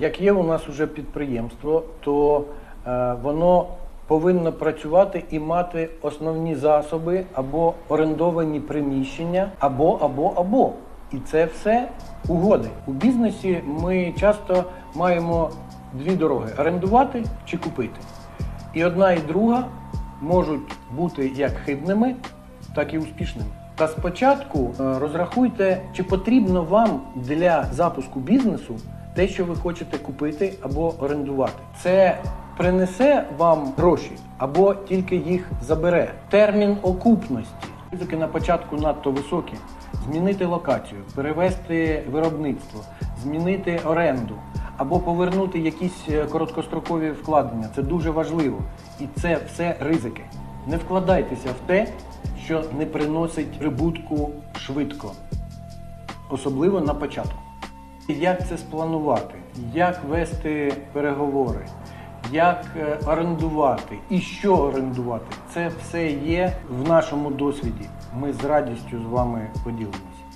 Як є у нас уже підприємство, то е, воно повинно працювати і мати основні засоби або орендовані приміщення, або, або, або. І це все угоди. У бізнесі ми часто маємо дві дороги: орендувати чи купити. І одна і друга можуть бути як хибними, так і успішними. Та спочатку е, розрахуйте, чи потрібно вам для запуску бізнесу те, що ви хочете купити або орендувати. Це принесе вам гроші або тільки їх забере. Термін окупності. Ризики на початку надто високі. Змінити локацію, перевести виробництво, змінити оренду або повернути якісь е, короткострокові вкладення. Це дуже важливо. І це все ризики. Не вкладайтеся в те, що не приносить прибутку швидко, особливо на початку. Як це спланувати, як вести переговори, як е, орендувати і що орендувати, це все є в нашому досвіді. Ми з радістю з вами поділимося.